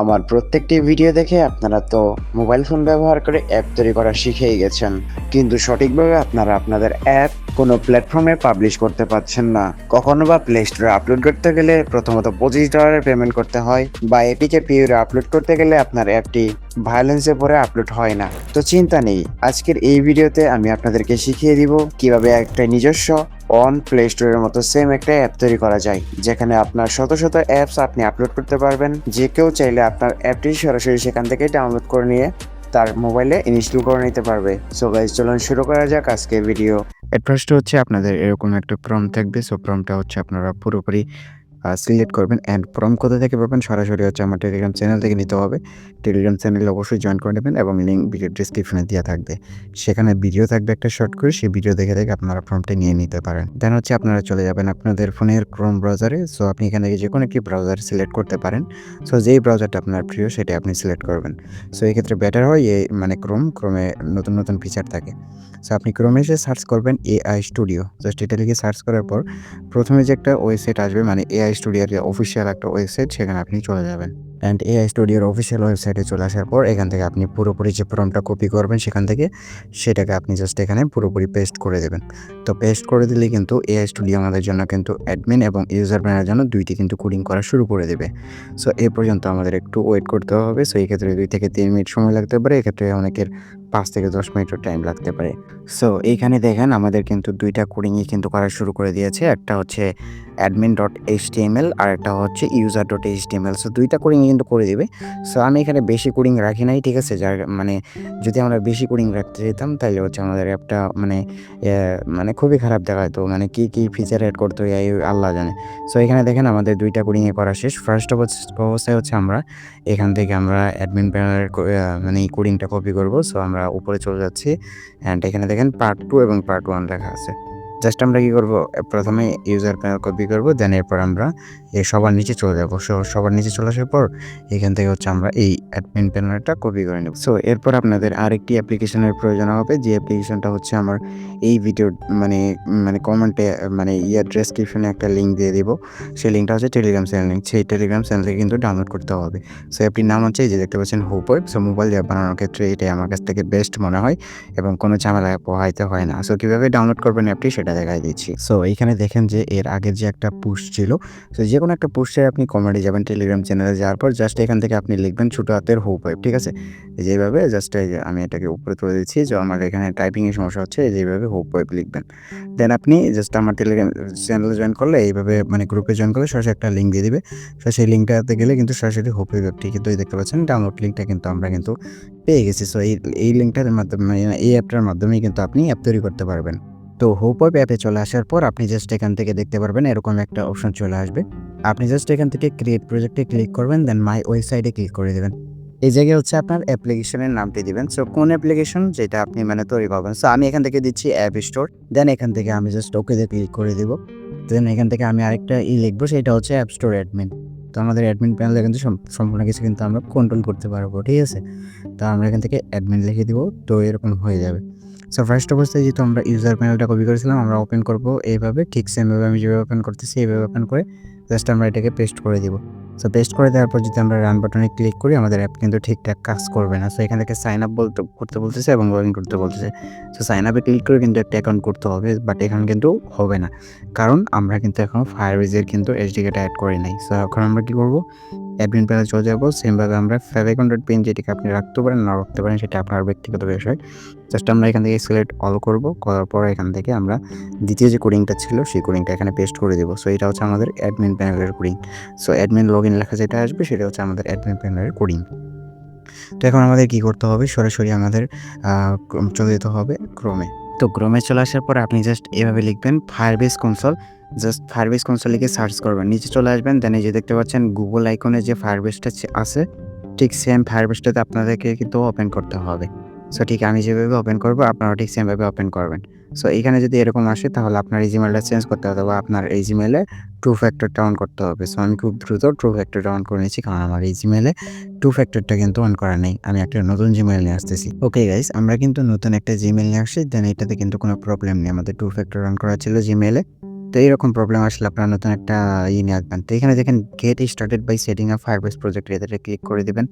আমার প্রত্যেকটি ভিডিও দেখে আপনারা তো মোবাইল ফোন ব্যবহার করে অ্যাপ তৈরি করা শিখেই গেছেন। কিন্তু সঠিকভাবে আপনারা আপনাদের অ্যাপ কোনো প্ল্যাটফর্মে পাবলিশ করতে পারছেন না। কখনো বা প্লে স্টোরে আপলোড করতে গেলে প্রথমত পঁচিশ ডলারের পেমেন্ট করতে হয় বা এপিকে পিউরে আপলোড করতে গেলে আপনার অ্যাপটি ভায়োলেন্সে পরে আপলোড হয় না। তো চিন্তা নেই, আজকের এই ভিডিওতে আমি আপনাদেরকে শিখিয়ে দিব কীভাবে একটা নিজস্ব অন প্লে স্টোরের মতো সেম একটা অ্যাপ তৈরি করা যায়, যেখানে আপনার শত শত অ্যাপস আপনি আপলোড করতে পারবেন। যে কেউ চাইলে আপনার অ্যাপটি সরাসরি সেখান থেকে ডাউনলোড করে নিয়ে তার মোবাইলে ইনস্টল করে নিতে পারবে। সো গাইজ চলুন শুরু করা যাক আজকের ভিডিও এট ফার্স্ট হচ্ছে আপনাদের এরকম একটা প্রম থাকবে সো প্রমটা হচ্ছে আপনারা পুরোপুরি সিলেক্ট করবেন অ্যান্ড প্রম কোথা থেকে পাবেন সরাসরি হচ্ছে আমার টেলিগ্রাম চ্যানেল থেকে নিতে হবে। টেলিগ্রাম চ্যানেলে অবশ্যই জয়েন করে নেবেন এবং লিঙ্ক ভিডিও ডিসক্রিপশনে দেওয়া থাকবে। সেখানে ভিডিও থাকবে একটা শর্ট করে, সেই ভিডিও দেখে দেখে আপনারা ফর্মটা নিয়ে নিতে পারেন। দেন হচ্ছে আপনারা চলে যাবেন আপনাদের ফোনের ক্রোম ব্রাউজারে সো আপনি এখান থেকে যে কোনো একটি ব্রাউজার সিলেক্ট করতে পারেন। সো যেই ব্রাউজারটা আপনার প্রিয়, সেটা আপনি সিলেক্ট করবেন। সো এই ক্ষেত্রে বেটার হয় এই মানে ক্রোম ক্রোমে নতুন নতুন ফিচার থাকে। সো আপনি ক্রোমে এসে সার্চ করবেন এআই স্টুডিও জাস্ট এটা লিখে সার্চ করার পর প্রথমে যে একটা ওয়েবসাইট আসবে মানে এআই স্টুডিওর যে অফিসিয়াল একটা ওয়েবসাইট সেখানে আপনি চলে যাবেন। অ্যান্ড এআই স্টুডিওর অফিসিয়াল ওয়েবসাইটে চলে আসার পর, এখান থেকে আপনি পুরোপুরি যে ফর্মটা কপি করবেন, সেখান থেকে সেটাকে আপনি জাস্ট এখানে পুরোপুরি পেস্ট করে দেবেন। তো পেস্ট করে দিলে কিন্তু এআই স্টুডিও আমাদের জন্য কিন্তু অ্যাডমিন এবং ইউজার ব্যানার জন্য দুইটি কিন্তু কোডিং করা শুরু করে দেবে। সো এ পর্যন্ত আমাদের একটু ওয়েট করতে হবে। সো এই ক্ষেত্রে দুই থেকে তিন মিনিট সময় লাগতে পারে। এক্ষেত্রে অনেকের পাঁচ থেকে দশ মিনিটও টাইম লাগতে পারে। সো এইখানে দেখেন আমাদের কিন্তু দুইটা কোডিংই কিন্তু করা শুরু করে দিয়েছে। একটা হচ্ছে admin dot H D M L আর একটা হচ্ছে user dot H D M L so দুইটা কোডিং কিন্তু করে দিবে। সো আমি এখানে বেশি কোডিং রাখি নাই, ঠিক আছে? যার মানে যদি আমরা বেশি কোডিং রাখতে যেতাম তাহলে হচ্ছে আমাদের অ্যাপটা মানে মানে খুবই খারাপ দেখাতো। মানে কি কি ফিচার অ্যাড করতে এই আল্লাহ জানে। সো এখানে দেখেন আমাদের দুইটা কোডিংয়ে করা শেষ। ফার্স্ট অবস্থায় হচ্ছে আমরা, এখান থেকে আমরা অ্যাডমিন প্যানেলের মানে এই কোডিংটা কপি করব। সো আমরা উপরে চলে যাচ্ছি অ্যান্ড এখানে দেখেন পার্ট টু এবং পার্ট ওয়ান লেখা আছে। জাস্ট আমরা কী করব? প্রথমে ইউজার প্যানেল কপি করব দেন এরপর আমরা এই সবার নিচে চলে যাব। সো সবার নিচে চলে আসার পর এখান থেকে হচ্ছে আমরা এই অ্যাডমিন প্যানেলটা কপি করে নেব। সো এরপর আপনাদের আরেকটি অ্যাপ্লিকেশনের প্রয়োজন হবে। যে অ্যাপ্লিকেশনটা হচ্ছে আমার এই ভিডিওর মানে মানে কমেন্টে মানে ইয়ার ডেসক্রিপশনে একটা লিঙ্ক দিয়ে দিব। সেই লিঙ্কটা হচ্ছে টেলিগ্রাম চ্যানেল লিঙ্ক সেই টেলিগ্রাম চ্যানেল থেকে কিন্তু ডাউনলোড করতে হবে। সো অ্যাপটির নাম হচ্ছে যে দেখতে পাচ্ছেন হোপ ওয়েব সো মোবাইল দিয়ে বানানোর ক্ষেত্রে এটাই আমার কাছ থেকে বেস্ট মনে হয় এবং কোনো ঝামেলা পোহাইতে হয় না। সো কীভাবে ডাউনলোড করবেন অ্যাপটি সেটা দেখাই দিচ্ছি। সো এইখানে দেখেন যে এর আগের যে একটা পুশ ছিল, সো যে কোনো একটা পোস্টে আপনি কমেন্টে যাবেন টেলিগ্রাম চ্যানেলে যাওয়ার পর জাস্ট এখান থেকে আপনি লিখবেন ছোটো হাতের হোপ ওয়েব ঠিক আছে? যে এইভাবে জাস্ট আমি এটাকে উপরে তুলে দিচ্ছি, যে আমার এখানে টাইপিংয়ের সমস্যা হচ্ছে যে এইভাবে হোপ ওয়েব লিখবেন। দেন আপনি জাস্ট আমার টেলিগ্রাম চ্যানেলে জয়েন করলে এইভাবে মানে গ্রুপে জয়েন করলে সরাসরি একটা লিঙ্ক দিয়ে দিবে। সো সেই লিঙ্কটাতে গেলে কিন্তু সরাসরি হোপ ওয়েবটি কিন্তু দেখতে পাচ্ছেন ডাউনলোড লিঙ্কটা কিন্তু আমরা কিন্তু পেয়ে গেছি। সো এই এই লিঙ্কটার মাধ্যমে মানে এই অ্যাপটার মাধ্যমেই কিন্তু আপনি অ্যাপ তৈরি করতে পারবেন। তো হোপ ওয়েব অ্যাপে চলে আসার পর আপনি জাস্ট এখান থেকে দেখতে পারবেন এরকম একটা অপশন চলে আসবে। আপনি জাস্ট এখান থেকে ক্রিয়েট প্রজেক্টে ক্লিক করবেন দেন মাই ওয়েবসাইটে ক্লিক করে দেবেন। এই জায়গায় হচ্ছে আপনার অ্যাপ্লিকেশনের নামটি দিবেন। সো কোন অ্যাপ্লিকেশন যেটা আপনি মানে তৈরি করবেন সো আমি এখান থেকে দিচ্ছি অ্যাপ স্টোর দেন এখান থেকে আমি জাস্ট ওকেতে ক্লিক করে দেবো। দেন এখান থেকে আমি আরেকটা ই লিখব, সেটা হচ্ছে অ্যাপ স্টোর অ্যাডমিন তো আমাদের অ্যাডমিন প্যানেলে কিন্তু সম- সম্পূর্ণ কিছু কিন্তু আমরা কন্ট্রোল করতে পারব, ঠিক আছে? তো আমরা এখান থেকে অ্যাডমিন লিখে দিব, তো এরকম হয়ে যাবে। সো ফার্স্ট অবস্থায় যেহেতু আমরা ইউজার প্যানেলটা কপি করেছিলাম, আমরা ওপেন করব এইভাবে, ঠিক সেমভাবে আমি যেভাবে ওপেন করতেছি, এইভাবে ওপেন করে জাস্ট আমরা এটাকে পেস্ট করে দিব। সো পেস্ট করে দেওয়ার পর যদি আমরা রান বাটনে ক্লিক করি, আমাদের অ্যাপ কিন্তু ঠিকঠাক কাজ করবে না। সো এখান থেকে সাইন আপ বলতে, করতে বলতেছে এবং লগ ইন করতে বলতেছে। সো সাইন আপে ক্লিক করে কিন্তু একটা অ্যাকাউন্ট করতে হবে বাট এখানে কিন্তু হবে না। কারণ আমরা কিন্তু এখনও ফায়ারবেজের কিন্তু এসডিকেটা অ্যাড করি নাই। সো এখন আমরা কী করব? অ্যাডমিন প্যানেল চলে যাব। সেমভাবে আমরা ফ্যাভ অ্যাকাউন্টের পিন যেটিকে আপনি রাখতে পারেন না রাখতে পারেন, সেটা আপনার ব্যক্তিগত বিষয়। জাস্ট আমরা এখান থেকে সিলেক্ট অল করব, করার পর এখান থেকে আমরা দ্বিতীয় যে কোডিংটা ছিল, সেই কোডিংটা এখানে পেস্ট করে দেবো। সো এটা হচ্ছে আমাদের অ্যাডমিন প্যানেলের coding so admin log in লেখা যেটা আসবে, সেটা হচ্ছে আমাদের অ্যাডমিন প্যানেলের কোডিং তো এখন আমাদের কি করতে হবে? সরাসরি আমাদের চলে যেতে হবে ক্রমে তো ক্রমে চলে আসার পর আপনি জাস্ট এভাবে লিখবেন Firebase console just Firebase console লিখে সার্চ করবেন। নিচে চলে আসবেন দেন এই যে দেখতে পাচ্ছেন গুগল আইকনে যে ফায়ারবেসটা আছে, ঠিক সেম ফায়ারবেসটাতে আপনাদেরকে কিন্তু ওপেন করতে হবে। সো ঠিক আমি যেভাবে ওপেন করব, আপনারাও ঠিক সেমভাবে ওপেন করবেন। সো এখানে যদি এরকম আসে, তাহলে আপনার এই জিমেলটা চেঞ্জ করতে হবে বা আপনার এই জিমেলে টু ফ্যাক্টরটা অন করতে হবে। সো আমি খুব দ্রুত টু ফ্যাক্টরটা অন করে নিয়েছি, কারণ আমার এই জিমেলে টু ফ্যাক্টরটা কিন্তু অন করা নেই। আমি একটা নতুন জিমেল নিয়ে আসতেছি। ওকে গাইস আমরা কিন্তু নতুন একটা জিমেল নিয়ে আসছি দেন এটাতে কিন্তু কোনো প্রবলেম নেই। আমাদের টু ফ্যাক্টর অন করা ছিল জিমেলে তো এইরকম প্রবলেম আসলে আপনারা নতুন একটা ই নিয়ে আসবেন। তো এখানে দেখেন get started by setting up Firebase project এতে ক্লিক করে দেবেন।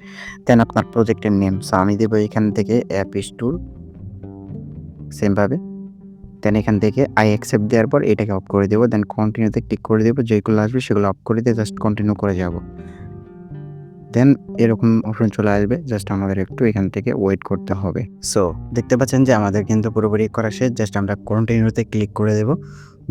দেন আপনার প্রজেক্টের নেম সো আমি দেবো এখান থেকে অ্যাপ স্টোর সেমভাবে দেন এখান থেকে আই অ্যাকসেপ্ট দেওয়ার পর এটাকে অফ করে দেবো। দেন কন্টিনিউতে ক্লিক করে দেবো। যেগুলো আসবে সেগুলো অফ করে দিয়ে জাস্ট কন্টিনিউ করে যাব। দেন এরকম অপশন চলে আসবে। জাস্ট আমাদের একটু এখান থেকে ওয়েট করতে হবে। সো দেখতে পাচ্ছেন যে আমাদের কিন্তু পুরোপুরি করা শেষ। জাস্ট আমরা কন্টিনিউতে ক্লিক করে দেবো।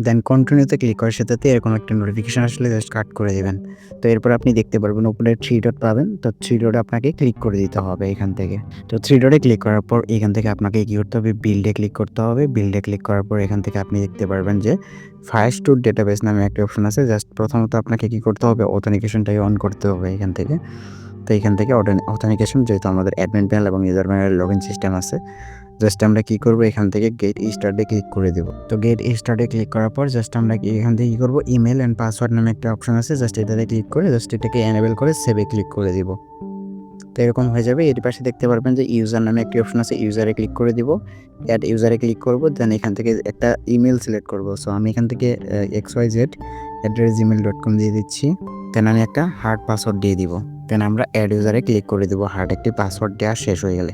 দেন কন্টিনিউতে ক্লিক করার সাথে এরকম একটা নোটিফিকেশন আসলে জাস্ট কাট করে দেবেন। তো এরপর আপনি দেখতে পারবেন উপরে থ্রি ডট পাবেন। তো থ্রি ডটে আপনাকে ক্লিক করে দিতে হবে এখান থেকে। তো থ্রি ডটে ক্লিক করার পর এখান থেকে আপনাকে কী করতে হবে? বিল্ডে ক্লিক করতে হবে। বিল্ডে ক্লিক করার পর এখান থেকে আপনি দেখতে পারবেন যে ফায়ার টুর ডেটাবেস নামে একটা অপশন আছে। জাস্ট প্রথমত আপনাকে কী করতে হবে? অথেনিকেশনটাকে অন করতে হবে এখান থেকে। তো এখান থেকে অথেনিকেশন যেহেতু আমাদের অ্যাডমিন প্যানেল এবং user panel log in system আছে। জাস্ট আমরা কী করব? এখান থেকে গেট স্টার্টে ক্লিক করে দেবো। তো গেট স্টার্টে ক্লিক করার পর জাস্ট আমরা এখান থেকে কী করব? ইমেল অ্যান্ড পাসওয়ার্ড নামে একটা অপশন আছে জাস্ট এটাতে ক্লিক করে জাস্ট এটাকে এনেবেল করে সেভে ক্লিক করে দিব। তো এরকম হয়ে যাবে। এর পাশে দেখতে পারবেন যে ইউজার নামে একটি অপশন আছে ইউজারে ক্লিক করে দিব। অ্যাড ইউজারে ক্লিক করব দেন এখান থেকে একটা ইমেল সিলেক্ট করব। সো আমি এখান থেকে X Y Z address Gmail dot com দিয়ে দিচ্ছি। দেন আমি একটা হার্ড পাসওয়ার্ড দিয়ে দিব। দেন আমরা অ্যাড ইউজারে ক্লিক করে দেবো। হার্ড একটি পাসওয়ার্ড দেওয়া শেষ হয়ে গেলে।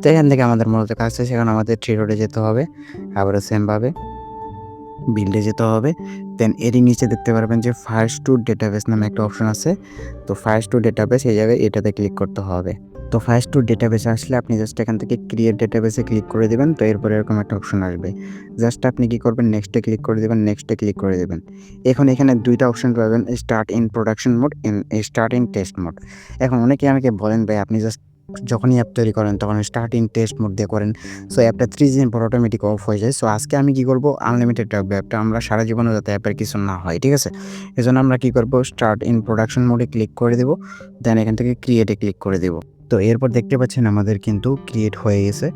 তো এখান থেকে আমাদের মূলত কাজটা সেখানে আমাদের থ্রি রোডে যেতে হবে। আবারও সেমভাবে বিল্ডে যেতে হবে। দেন এরই নিচে দেখতে পারবেন যে ফার্স্ট টু ডেটাবেস নামে একটা অপশন আছে। তো ফার্স্ট টু ডেটাবেস এই জায়গায় এটাতে ক্লিক করতে হবে। তো ফার্স্ট টু ডেটাবেসে আসলে আপনি জাস্ট এখান থেকে ক্রিয়েট ডেটাবেসে ক্লিক করে দেবেন, তো এরপরে এরকম একটা অপশন আসবে। জাস্ট আপনি কি করবেন নেক্সটে ক্লিক করে দেবেন নেক্সটে ক্লিক করে দেবেন। এখন এখানে দুইটা অপশন পাবেন start in production mode in start in test mode এখন অনেকে আমাকে বলেন, ভাই, আপনি জাস্ট যখনই অ্যাপ তৈরি করেন, তখন স্টার্ট ইন টেস্ট মোড দিয়ে করেন। সো অ্যাপটা থ্রি দিন পর অটোমেটিক অফ হয়ে যায়। সো আজকে আমি কী করব? আনলিমিটেড রাখব অ্যাপটা আমরা সারা জীবনে যাতে অ্যাপের কিছু না হয়, ঠিক আছে? এজন্য আমরা কী করব? স্টার্ট ইন প্রোডাকশন মোডে ক্লিক করে দেবো। দেন এখান থেকে ক্রিয়েটে ক্লিক করে দেবো। তো এরপর দেখতে পাচ্ছেন আমাদের কিন্তু ক্রিয়েট হয়ে গেছে।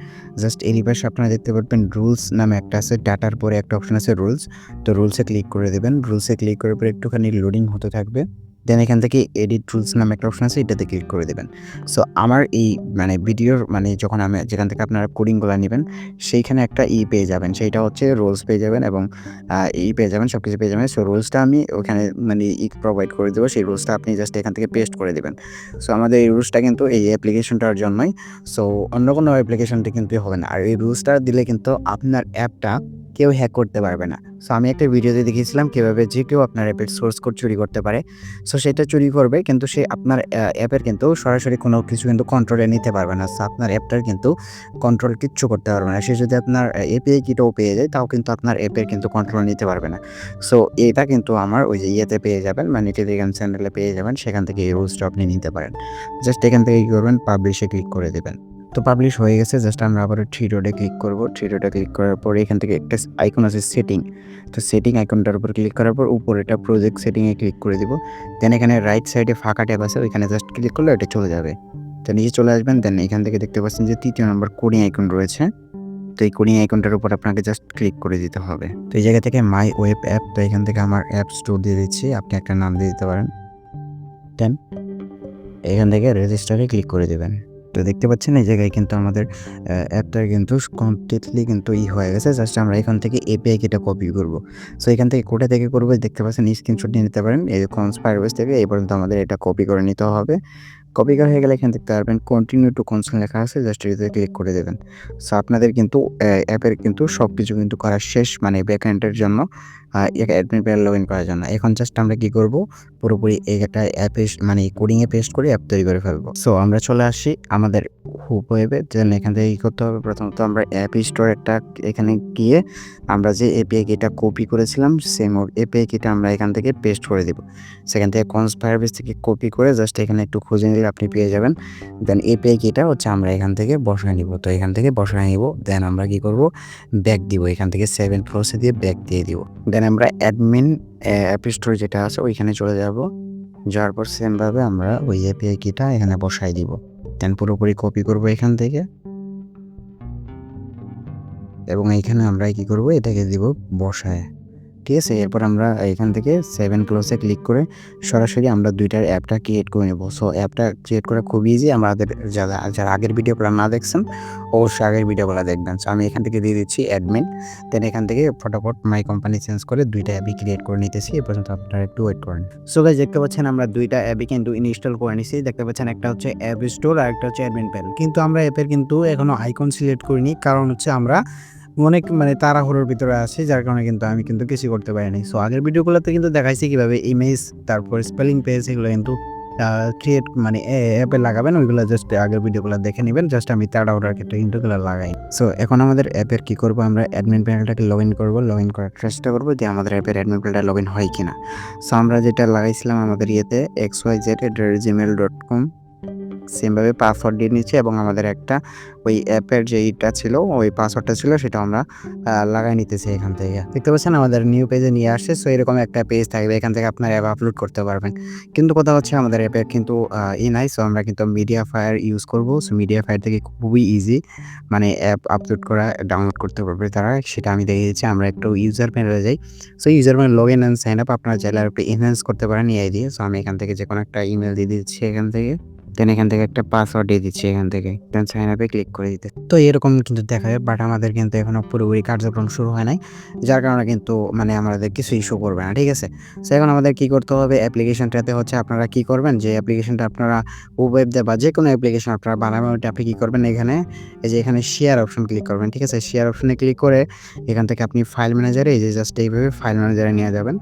জাস্ট এরই পাশে আপনারা দেখতে পারবেন রুলস নামে একটা আছে ডাটার পরে একটা অপশন আছে রুলস তো রুলসে ক্লিক করে দেবেন। রুলসে ক্লিক করার পরে একটুখানি লোডিং হতে থাকবে। দেন এখান থেকে এডিট রুলস নামে একটা অপশন আছে, এটাতে ক্লিক করে দেবেন। সো আমার এই মানে ভিডিওর মানে যখন আমি যেখান থেকে আপনারা কোডিংগুলো নেবেন, সেইখানে একটা ই পেয়ে যাবেন। সেইটা হচ্ছে রোলস পেয়ে যাবেন এবং ই পেয়ে যাবেন সব কিছু পেয়ে যাবেন। সো রুলসটা আমি ওখানে মানে ই প্রোভাইড করে দেবো। সেই রুলসটা আপনি জাস্ট এখান থেকে পেস্ট করে দেবেন। সো আমাদের এই রুলসটা কিন্তু এই অ্যাপ্লিকেশনটার জন্যই। সো অন্য কোনো অ্যাপ্লিকেশনটি কিন্তু হবে না। আর এই রুলসটা দিলে কিন্তু আপনার অ্যাপটা কেউ হ্যাক করতে পারবে না। সো আমি একটা ভিডিওতে দেখিয়েছিলাম কীভাবে যে কেউ আপনার অ্যাপের সোর্স কোড চুরি করতে পারে। সো সেটা চুরি করবে কিন্তু সে আপনার অ্যাপের কিন্তু সরাসরি কোনো কিছু কিন্তু কন্ট্রোলে নিতে পারবে না। সো আপনার অ্যাপটার কিন্তু কন্ট্রোল কিচ্ছু করতে পারবে না। সে যদি আপনার এপিআই কিটাও পেয়ে যায়, তাও কিন্তু আপনার অ্যাপের কিন্তু কন্ট্রোল নিতে পারবে না। সো এটা কিন্তু আমার ওই যে ইয়েতে পেয়ে যাবেন মানে টেলিগ্রাম চ্যানেলে পেয়ে যাবেন, সেখান থেকে এই রুলসটা আপনি নিতে পারেন। জাস্ট এখান থেকে কী করবেন পাবলিশে ক্লিক করে দেবেন। তো পাবলিশ হয়ে গেছে জাস্ট আমরা আবার থ্রি ডটে ক্লিক করব। থ্রি ডটে ক্লিক করার পর এখান থেকে একটা আইকন আছে সেটিং তো সেটিং আইকনটার উপর ক্লিক করার পর উপরে এটা প্রজেক্ট সেটিংয়ে ক্লিক করে দিব। দেন এখানে রাইট সাইডে ফাঁকা ট্যাব আছে, ওইখানে জাস্ট ক্লিক করলে এটা চলে যাবে। তো নিচে চলে আসবেন দেন এখান থেকে দেখতে পাচ্ছেন যে তৃতীয় নম্বর কোডিং আইকন রয়েছে। তো এই কোডিং আইকনটার উপর আপনাকে জাস্ট ক্লিক করে দিতে হবে। তো এই জায়গা থেকে মাই ওয়েব অ্যাপ তো এখান থেকে আমার অ্যাপ স্টোর দিয়ে দিচ্ছি, আপনি একটা নাম দিয়ে দিতে পারেন। দেন এখান থেকে রেজিস্টারে ক্লিক করে দেবেন। তো দেখতে পাচ্ছেন এই জায়গায় কিন্তু আমাদের অ্যাপটার কিন্তু কমপ্লিটলি কিন্তু ই হয়ে গেছে। জাস্ট আমরা এখান থেকে এপিআই কিটা কপি করব। সো এখান থেকে কোটা থেকে করব, দেখতে পাচ্ছেন স্ক্রিনশট নিয়ে নিতে পারেন। এই কনস্পায়ারবেস থেকে এই পর্যন্ত আমাদের এটা কপি করে নিতে হবে। কপি করা হয়ে গেলে এখানে দেখতে পারবেন কন্টিনিউ টু কনসোল লেখা আছে জাস্ট এটাতে ক্লিক করে দেবেন। সো আপনাদের কিন্তু অ্যাপের কিন্তু সব কিছু কিন্তু করা শেষ মানে ব্যাকএন্ডের জন্য। অ্যাডমিন প্যানেল লগ ইন করার জন্য। এখন জাস্ট আমরা কি করব? পুরোপুরি একটা অ্যাপে মানে কোডিংয়ে পেস্ট করে অ্যাপ তৈরি করে ফেলব। সো আমরা চলে আসি আমাদের হুপ ওয়েবে দেন এখান থেকে কী করতে হবে? প্রথমত আমরা অ্যাপ স্টোর একটা এখানে গিয়ে আমরা যে এপিআই কিটা কপি করেছিলাম সেম এপিআই কিটা আমরা এখান থেকে পেস্ট করে দেবো। সেখান থেকে কনস্পায়ারবেস থেকে কপি করে জাস্ট এখানে একটু খুঁজে নিলে আপনি পেয়ে যাবেন। দেন এপিআই কিটা হচ্ছে আমরা এখান থেকে বসায় নিব। তো এখান থেকে বসায় নিব। দেন আমরা কি করব? ব্যাক দিব। এখান থেকে সেভেন প্রসে দিয়ে ব্যাক দিয়ে দিব। দেন আমরা অ্যাডমিন অ্যাপ স্টোর যেটা আছে, ওইখানে চলে যাব। যাওয়ার পর সেমভাবে আমরা ওই এপিআই কিটা এখানে বসাই দিব। দেন পুরোপুরি কপি করব এখান থেকে। এবং এইখানে আমরা কি করব? এটাকে দিব বসায়। ঠিক আছে এরপর আমরা এখান থেকে সেভেন ক্লোসে ক্লিক করে সরাসরি আমরা দুইটার অ্যাপটা ক্রিয়েট করে নেব। সো অ্যাপটা ক্রিয়েট করা খুব ইজি আমাদের যারা যারা আগের ভিডিওগুলো না দেখছেন, অবশ্যই আগের ভিডিওগুলো দেখবেন। সো আমি এখান থেকে দিয়ে দিচ্ছি অ্যাডমিন দেন এখান থেকে ফটাফট মাই কোম্পানি চেঞ্জ করে দুইটা অ্যাপই ক্রিয়েট করে নিতেছি। এ পর্যন্ত আপনারা একটু ওয়েট করেন। সো গাইজ দেখতে পাচ্ছেন আমরা দুইটা অ্যাপই কিন্তু ইনস্টল করে নিছি। দেখতে পাচ্ছেন একটা হচ্ছে অ্যাপ স্টোর আর একটা হচ্ছে অ্যাডমিন প্যানেল কিন্তু আমরা অ্যাপের কিন্তু এখনও আইকন সিলেক্ট করিনি। কারণ হচ্ছে আমরা অনেক মানে তাড়াহুড়োর ভিতরে আছি, যার কারণে কিন্তু আমি কিন্তু কিছু করতে পারিনি। সো আগের ভিডিওগুলোতে কিন্তু দেখাইছি কীভাবে ইমেজ তারপর স্পেলিং পেজ এগুলো কিন্তু ক্রিয়েট মানে অ্যাপে লাগাবেন, ওইগুলো জাস্ট আগের ভিডিওগুলো দেখে নেবেন জাস্ট আমি তাড়াহুড়ার ক্ষেত্রে কিন্তু এগুলো লাগাই। সো এখন আমাদের অ্যাপের কী করব আমরা? অ্যাডমিন প্যানেলটাকে লগ ইন করব লগ ইন করার চেষ্টা করব যে আমাদের অ্যাপের অ্যাডমিন প্যানেলটা লগ ইন হয় কিনা। সো আমরা যেটা লাগাইছিলাম আমাদের ইয়েতে X Y Z at Gmail dot com সেমভাবে পাসওয়ার্ড দিয়ে নিচ্ছি এবং আমাদের একটা ওই অ্যাপের যে ইটা ছিল, ওই পাসওয়ার্ডটা ছিল সেটা আমরা লাগাই নিতেছি এখান থেকে। দেখতে পাচ্ছেন আমাদের নিউ পেজে নিয়ে আসছে সো এরকম একটা পেজ থাকবে, এখান থেকে আপনার অ্যাপ আপলোড করতে পারবেন। কিন্তু কথা হচ্ছে আমাদের অ্যাপের কিন্তু ই নাই সো আমরা কিন্তু মিডিয়া ফায়ার ইউজ করব। সো মিডিয়া ফায়ার থেকে খুবই ইজি মানে অ্যাপ আপলোড করা ডাউনলোড করতে পারবে তারা, সেটা আমি দেখে দিচ্ছি। আমরা একটু ইউজার প্যানেলে যাই। So user panel log in and sign up আপনার চাইলে আর একটু এনহ্যান্স করতে পারেন এই দিয়ে সো আমি এখান থেকে যে কোনো একটা ইমেল দিয়ে দিচ্ছি এখান থেকে। দেন এখান থেকে একটা পাসওয়ার্ড দিয়ে দিচ্ছি এখান থেকে। দেন সাইন আপে ক্লিক করে দিতে। তো এরকম কিন্তু দেখা দেখাবে বাট আমাদের কিন্তু এখনও পুরোপুরি কার্যক্রম শুরু হয় নাই, যার কারণে কিন্তু মানে আমাদের কিছু ইস্যু করবে না, ঠিক আছে? সো এখন আমাদের কি করতে হবে? অ্যাপ্লিকেশনটাতে হচ্ছে আপনারা কি করবেন? যে অ্যাপ্লিকেশনটা আপনারা ওয়েব বা যে কোনো অ্যাপ্লিকেশন আপনারা বানাবেন, ওইটা আপনি কী করবেন এখানে? এই যে এখানে শেয়ার অপশন ক্লিক করবেন, ঠিক আছে? শেয়ার অপশনে ক্লিক করে এখান থেকে আপনি ফাইল ম্যানেজারে এই যে জাস্ট এইভাবে ফাইল ম্যানেজারে নিয়ে যাবেন।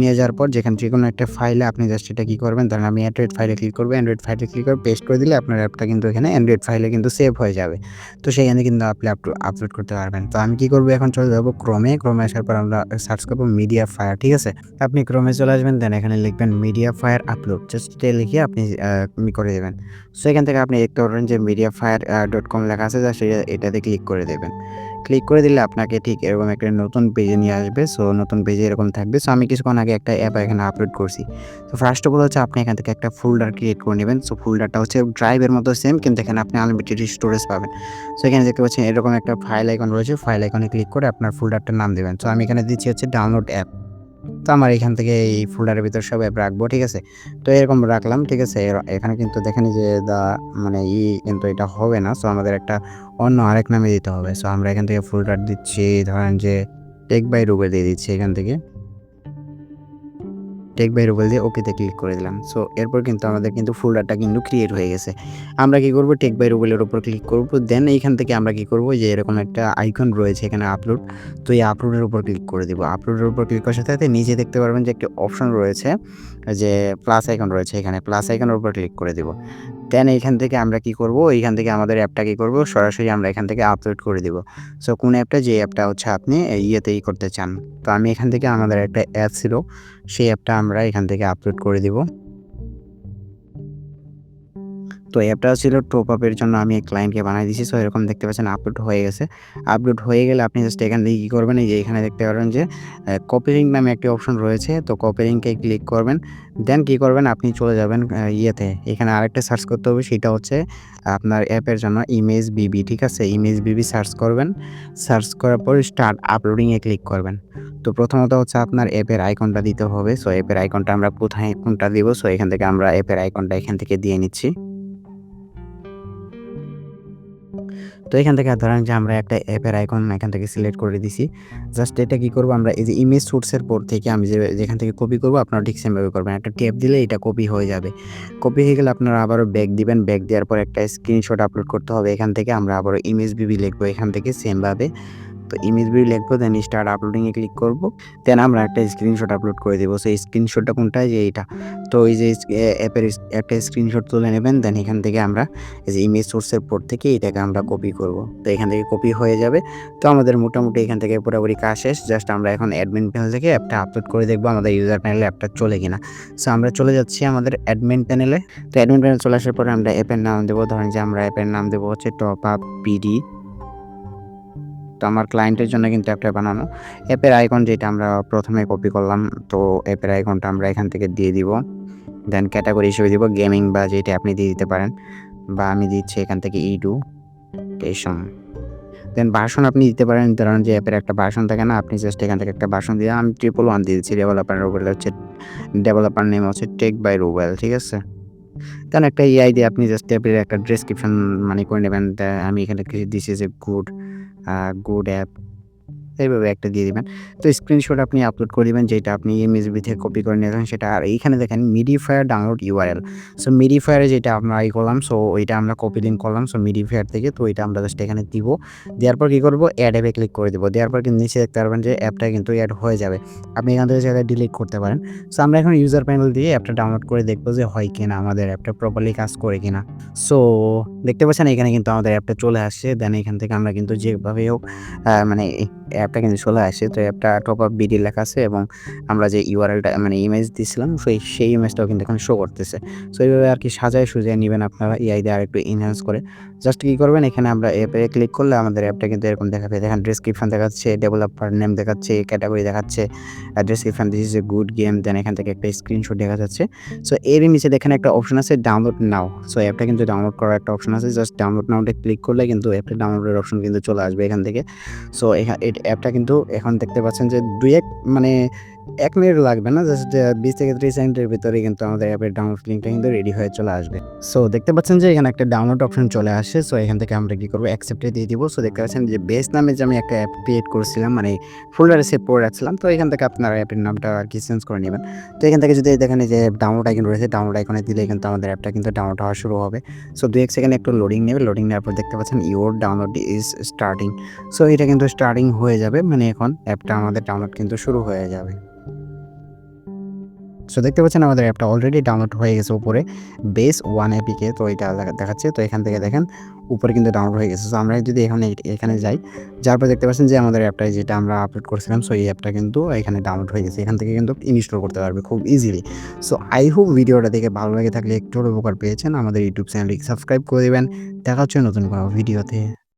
নিয়ে যাওয়ার পর যেখানে যে কোনো একটা ফাইলে আপনি জাস্ট এটা কী করবেন? ধরেন আমি অ্যান্ড্রয়েড ফাইলে ক্লিক করব অ্যান্ড্রয়েড ফাইলে ক্লিক করে পেস্ট করে দিলে আপনার অ্যাপটা কিন্তু এখানে অ্যান্ড্রয়েড ফাইলে কিন্তু সেভ হয়ে যাবে। তো সেখানে কিন্তু আপনি আপলোড করতে পারবেন। তো আমি কী করব? এখন চলে যাব ক্রমে ক্রমে আসার পর আমরা সার্চ করব মিডিয়া ফায়ার ঠিক আছে? আপনি ক্রমে চলে আসবেন দেন এখানে লিখবেন মিডিয়া ফায়ার আপলোড জাস্ট লিখে আপনি করে দেবেন। সো এখান থেকে আপনি দেখতে পারবেন যে মিডিয়া ফায়ার ডট কম লেখা আছে জাস্ট এটাতে ক্লিক করে দেবেন। ক্লিক করে দিলে আপনাকে ঠিক এরকম একটা নতুন পেজে নিয়ে আসবে। সো নতুন পেজে এরকম থাকবে। সো আমি কিছুক্ষণ আগে একটা অ্যাপ এখানে আপলোড করছি। তো ফার্স্ট অফ অল হচ্ছে আপনি এখান থেকে একটা ফোল্ডার ক্রিয়েট করে নেবেন। সো ফোল্ডারটা হচ্ছে ড্রাইভের মতো সেম কিন্তু এখানে আপনি আনলিমিটেড স্টোরেজ পাবেন। সো এখানে দেখতে পাচ্ছেন এরকম একটা ফাইল আইকন রয়েছে। ফাইল আইকনে ক্লিক করে আপনার ফোল্ডারটার নাম দেবেন। সো আমি এখানে দিচ্ছি হচ্ছে ডাউনলোড অ্যাপ তো আমার এখান থেকে এই ফোল্ডারের ভিতরে সব অ্যাপ রাখব, ঠিক আছে? তো এরকম রাখলাম, ঠিক আছে? এখানে কিন্তু দেখেন যে দা মানে ই কিন্তু এটা হবে না সো আমাদের একটা অন্য আরেক নামে দিতে হবে। সো আমরা এখান থেকে ফোল্ডার দিচ্ছি, ধরেন যে টেক বাই রুবে দিয়ে দিচ্ছি এখান থেকে। টেক বাই রুবেল দিয়ে ওকেতে ক্লিক করে দিলাম। সো এরপর কিন্তু আমাদের কিন্তু ফোল্ডারটা কিন্তু ক্রিয়েট হয়ে গেছে। আমরা কি করব? টেক বাই রুবেলের উপর ক্লিক করব। দেন এইখান থেকে আমরা কি করব? যে এরকম একটা আইকন রয়েছে এখানে আপলোড তো এই আপলোডের উপর ক্লিক করে দিব। আপলোডের উপর ক্লিক করার সাথে সাথে নিচে দেখতে পারবেন যে একটি অপশন রয়েছে, যে প্লাস আইকন রয়েছে এখানে। প্লাস আইকনের উপর ক্লিক করে দিব। দেন এখান থেকে আমরা কি করব? এইখান থেকে আমাদের অ্যাপটা কি করব? সরাসরি আমরা এখান থেকে আপলোড করে দিব। সো কোন অ্যাপটা যে অ্যাপটা হচ্ছে আপনি ইয়েতেই করতে চান। তো আমি এখান থেকে আমাদের একটা অ্যাপ ছিল, সেই অ্যাপটা আমরা এখান থেকে আপলোড করে দিব। তো অ্যাপটা ছিল টপ আপের জন্য আমি ক্লায়েন্টকে বানিয়ে দিয়েছি সো এরকম দেখতে পাচ্ছেন আপলোড হয়ে গেছে। আপলোড হয়ে গেলে আপনি জাস্ট এখান থেকে কী করবেন, এই যে এখানে দেখতে পারবেন যে কপি লিঙ্ক নামে একটি অপশন রয়েছে। তো কপি লিঙ্কে ক্লিক করবেন। দেন কী করবেন, আপনি চলে যাবেন ইয়েতে। এখানে আরেকটা সার্চ করতে হবে, সেটা হচ্ছে আপনার অ্যাপের জন্য ইমেজ বিবি ঠিক আছে? ইমেজ বিবি সার্চ করবেন। সার্চ করার পর স্টার্ট আপলোডিংয়ে ক্লিক করবেন। তো প্রথমত হচ্ছে আপনার অ্যাপের আইকনটা দিতে হবে। সো অ্যাপের আইকনটা আমরা কোথায়, কোনটা দিব? সো এখান থেকে আমরা অ্যাপের আইকনটা এখান থেকে দিয়ে নিচ্ছি। তো এখান থেকে ধরেন যে আমরা একটা অ্যাপের আইকন এখান থেকে সিলেক্ট করে দিছি। জাস্ট এটা কি করব আমরা, এই যে ইমেজ সোর্সের পর থেকে আমি যে, যেখান থেকে কপি করব, আপনারা ঠিক সেমভাবে করবেন। একটা ট্যাপ দিলে এটা কপি হয়ে যাবে। কপি হয়ে গেলে আপনারা আবারও ব্যাক দিবেন। ব্যাক দেওয়ার পর একটা স্ক্রিনশট আপলোড করতে হবে। এখান থেকে আমরা আবারও ইমেজ বিবি লিখব। এখান থেকে সেমভাবে তো ইমেজ বিবি লিখব দেন স্টার্ট আপলোডিংয়ে ক্লিক করব দেন আমরা একটা স্ক্রিনশট আপলোড করে দেবো। সেই স্ক্রিনশটটা কোনটা? যে এইটা। তো এই যে অ্যাপের একটা স্ক্রিনশট তুলে নেবেন দেন এখান থেকে আমরা এই যে ইমেজ সোর্সের পর থেকে এটাকে আমরা কপি করব। তো এখান থেকে কপি হয়ে যাবে। তো আমাদের মোটামুটি এখান থেকে পুরোপুরি কাজ শেষ। জাস্ট আমরা এখন অ্যাডমিন প্যানেল থেকে অ্যাপটা আপলোড করে দেখব, আমাদের ইউজার প্যানেলে অ্যাপটা চলে কিনা। সো আমরা চলে যাচ্ছি আমাদের অ্যাডমিন প্যানেলে তো অ্যাডমিন প্যানেল চলে আসার পরে আমরা অ্যাপের নাম দেবো। ধরেন যে আমরা অ্যাপের নাম দেবো হচ্ছে টপ আপ পিডি তো আমার ক্লায়েন্টের জন্য কিন্তু অ্যাপটা বানানো। অ্যাপের আইকন যেটা আমরা প্রথমে কপি করলাম, তো অ্যাপের আইকনটা আমরা এখান থেকে দিয়ে দিব। দেন ক্যাটাগরি হিসেবে দিব গেমিং বা যেটা আপনি দিয়ে দিতে পারেন, বা আমি দিচ্ছি এখান থেকে ইডু টেশন দেন ভাষণ আপনি দিতে পারেন, ধরেন যে অ্যাপের একটা ভাষণ থাকে না, আপনি জাস্ট এখান থেকে একটা ভাষণ দিয়ে, আমি ট্রিপল ওয়ান দিয়ে দিচ্ছি ডেভেলপার রুবেল হচ্ছে ডেভেলপার নেম হচ্ছে টেক বাই রুবেল ঠিক আছে? দেন একটা এআই দিয়ে আপনি জাস্ট অ্যাপের একটা ডেসক্রিপশন মানে করে নেবেন আমি এখানে this is a good good app এইভাবে একটা দিয়ে দিবেন। তো স্ক্রিনশট আপনি আপলোড করে দেবেন, যেটা আপনি এমএসবি থেকে কপি করে নিয়েছেন সেটা আর এইখানে দেখেন মিডিফায়ার ডাউনলোড ইউআরএল সো মিডিফায়ারে যেটা আমরা ই করলাম সো ওইটা আমরা কপি লিঙ্ক করলাম সো মিডিফায়ার থেকে, তো ওইটা আমরা জাস্ট এখানে দিব। দেওয়ার পর কী করব? অ্যাড অ্যাপে ক্লিক করে দেবো। দেওয়ার পর কিন্তু নিচে দেখতে পারবেন যে অ্যাপটা কিন্তু অ্যাড হয়ে যাবে। আপনি এখান থেকে সেটা ডিলিট করতে পারেন। সো আমরা এখন ইউজার প্যানেল দিয়ে অ্যাপটা ডাউনলোড করে দেখব যে হয় কিনা আমাদের অ্যাপটা প্রপারলি কাজ করে কিনা। সো দেখতে পাচ্ছেন এখানে কিন্তু আমাদের অ্যাপটা চলে আসছে। দেন এখান থেকে আমরা কিন্তু যেভাবে হোক মানে অ্যাপটা কিন্তু চলে আসছে। তো অ্যাপটা টপ আপ বিডি লেখা আছে এবং আমরা যে ইউআরএলটা মানে ইমেজ দিয়েছিলাম সেই সেই ইমেজটাও কিন্তু এখন শো করতেছে। সো এইভাবে আর কি সাজায় সুজায় নেবেন আপনারা এআই দিয়ে আর একটু এনহ্যান্স করে। জাস্ট কী করবেন? এখানে আমরা অ্যাপে ক্লিক করলে আমাদের অ্যাপটা কিন্তু এরকম দেখাবে। দেখেন ডিসক্রিপশন দেখাচ্ছে ডেভেলপার নেম দেখাচ্ছে ক্যাটাগরি দেখাচ্ছে description this is a good game then এখান থেকে একটা স্ক্রিনশট দেখা যাচ্ছে। সো এর নিচে দেখেন একটা অপশন আছে ডাউনলোড নাও সো অ্যাপটা কিন্তু ডাউনলোড করার একটা অপশন আছে জাস্ট ডাউনলোড নাওতে ক্লিক করলে কিন্তু অ্যাপটা ডাউনলোডের অপশন কিন্তু চলে আসবে এখান থেকে। সো অ্যাপটা কিন্তু এখন দেখতে পাচ্ছেন যে দুই এক মানে এক মিনিট লাগবে না জাস্ট বিশ থেকে ত্রিশ সেকেন্ডের ভিতরে কিন্তু আমাদের অ্যাপের ডাউনলোড লিঙ্কটা কিন্তু রেডি হয়ে চলে আসবে। সো দেখতে পাচ্ছেন যে এখানে একটা ডাউনলোড অপশন চলে আসে সো এখান থেকে আমরা কী করব অ্যাকসেপ্টে দিয়ে দিব। সো দেখতে পাচ্ছেন যে বেস নামে যে আমি একটা অ্যাপ ক্রিয়েট করেছিলাম মানে ফোল্ডারে সেভ করে রাখছিলাম, তো এখান থেকে আপনারা অ্যাপের নামটা আর কি চেঞ্জ করে নেবেন। তো এখান থেকে যদি দেখেন যে ডাউনলোড আইকন রয়েছে ডাউনলোড আইকনে দিলে কিন্তু আমাদের অ্যাপটা কিন্তু ডাউনলোড হওয়া শুরু হবে। সো দু এক সেকেন্ড একটু লোডিং নেবে লোডিং নেওয়ার পর দেখতে পাচ্ছেন your download is starting so এটা কিন্তু স্টার্টিং হয়ে যাবে মানে এখন অ্যাপটা আমাদের ডাউনলোড কিন্তু শুরু হয়ে যাবে। সো দেখতে পাচ্ছেন আমাদের অ্যাপটা অলরেডি ডাউনলোড হয়ে গেছে উপরে। বেস ওয়ান এপিকে তো এটা দেখাচ্ছে। তো এখান থেকে দেখেন, উপরে কিন্তু ডাউনলোড হয়ে গেছে। সো আমরা যদি এখানে এখানে যাই, যার পর দেখতে পাচ্ছেন যে আমাদের অ্যাপটা যেটা আমরা আপলোড করছিলাম সো এই অ্যাপটা কিন্তু এখানে ডাউনলোড হয়ে গেছে। এখান থেকে কিন্তু ইনস্টল করতে পারবে খুব ইজিলি সো আই হোপ ভিডিওটা দেখে ভালো লেগে থাকলে একটু উপকার পেয়েছেন। আমাদের ইউটিউব চ্যানেলটি সাবস্ক্রাইব করে দেবেন। দেখা হচ্ছে নতুন কোনো ভিডিওতে।